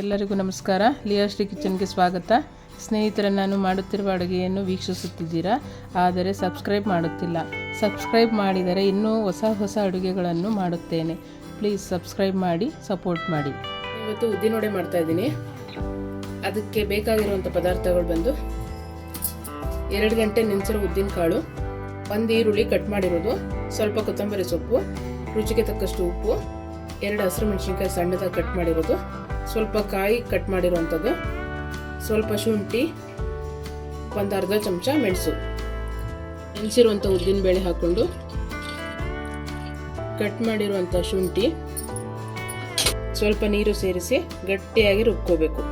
ಎಲ್ಲರಿಗೂ ನಮಸ್ಕಾರ. ಲಿಯಾಶ್ರೀ ಕಿಚನ್ಗೆ ಸ್ವಾಗತ. ಸ್ನೇಹಿತರ, ನಾನು ಮಾಡುತ್ತಿರುವ ಅಡುಗೆಯನ್ನು ವೀಕ್ಷಿಸುತ್ತಿದ್ದೀರಾ? ಆದರೆ ಸಬ್ಸ್ಕ್ರೈಬ್ ಮಾಡುತ್ತಿಲ್ಲ. ಸಬ್ಸ್ಕ್ರೈಬ್ ಮಾಡಿದರೆ ಇನ್ನೂ ಹೊಸ ಹೊಸ ಅಡುಗೆಗಳನ್ನು ಮಾಡುತ್ತೇನೆ. ಪ್ಲೀಸ್ ಸಬ್ಸ್ಕ್ರೈಬ್ ಮಾಡಿ, ಸಪೋರ್ಟ್ ಮಾಡಿ. ಇವತ್ತು ಉದ್ದಿನೋಡೆ ಮಾಡ್ತಾ ಇದ್ದೀನಿ. ಅದಕ್ಕೆ ಬೇಕಾಗಿರುವಂಥ ಪದಾರ್ಥಗಳು ಬಂದು ಎರಡು ಗಂಟೆ ನೆನೆಸಿರೋ ಉದ್ದಿನ ಕಾಳು, ಒಂದು ಈರುಳ್ಳಿ ಕಟ್ ಮಾಡಿರೋದು, ಸ್ವಲ್ಪ ಕೊತ್ತಂಬರಿ ಸೊಪ್ಪು, ರುಚಿಗೆ ತಕ್ಕಷ್ಟು ಉಪ್ಪು, ಎರಡು ಹಸಿರು ಮೆಣಸಿನ್ಕಾಯಿ ಸಣ್ಣದಾಗಿ ಕಟ್ ಮಾಡಿರೋದು ಸ್ವಲ್ಪ ಕಾಯಿ ಕಟ್ ಮಾಡಿರುವಂಥದ್ದು. ಸ್ವಲ್ಪ ಶುಂಠಿ, ಒಂದು ಅರ್ಧ ಚಮಚ ಮೆಣಸು. ನೆನೆಸಿರುವಂಥ ಉದ್ದಿನ ಬೇಳೆ ಹಾಕ್ಕೊಂಡು ಕಟ್ ಮಾಡಿರುವಂಥ ಶುಂಠಿ ಸ್ವಲ್ಪ ನೀರು ಸೇರಿಸಿ ಗಟ್ಟಿಯಾಗಿ ರುಬ್ಕೋಬೇಕು.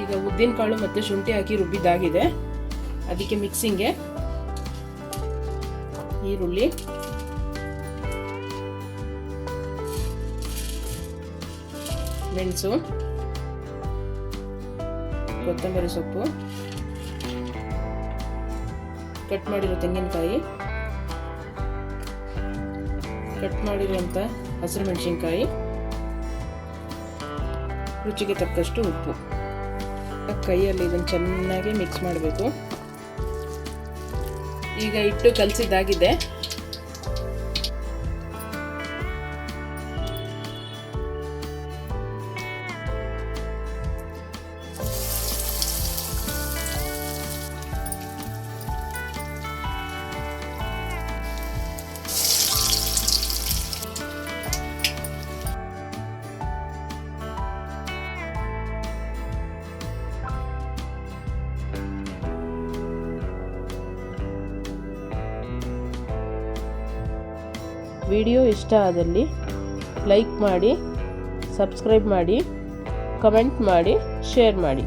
ಈಗ ಉದ್ದಿನ ಕಾಳು ಮತ್ತು ಶುಂಠಿ ಹಾಕಿ ರುಬ್ಬಿದ್ದಾಗಿದೆ. ಅದಕ್ಕೆ ಮಿಕ್ಸಿಂಗೆ ಈರುಳ್ಳಿ ಮೆಣಸು, ಕೊತ್ತಂಬರಿ ಸೊಪ್ಪು ಕಟ್ ಮಾಡಿರೋ ತೆಂಗಿನಕಾಯಿ ಕಟ್ ಮಾಡಿರುವಂಥ ಹಸಿರು ಮೆಣಸಿನ್ಕಾಯಿ, ರುಚಿಗೆ ತಕ್ಕಷ್ಟು ಉಪ್ಪು. ಕೈಯಲ್ಲಿ ಇದನ್ನು ಚೆನ್ನಾಗಿ ಮಿಕ್ಸ್ ಮಾಡಬೇಕು. ಈಗ ಇಟ್ಟು ಕಲಸಿದ್ದಾಗಿದೆ. ವಿಡಿಯೋ ಇಷ್ಟ ಆದಲ್ಲಿ ಲೈಕ್ ಮಾಡಿ ಸಬ್ಸ್ಕ್ರೈಬ್ ಮಾಡಿ ಕಮೆಂಟ್ ಮಾಡಿ ಶೇರ್ ಮಾಡಿ.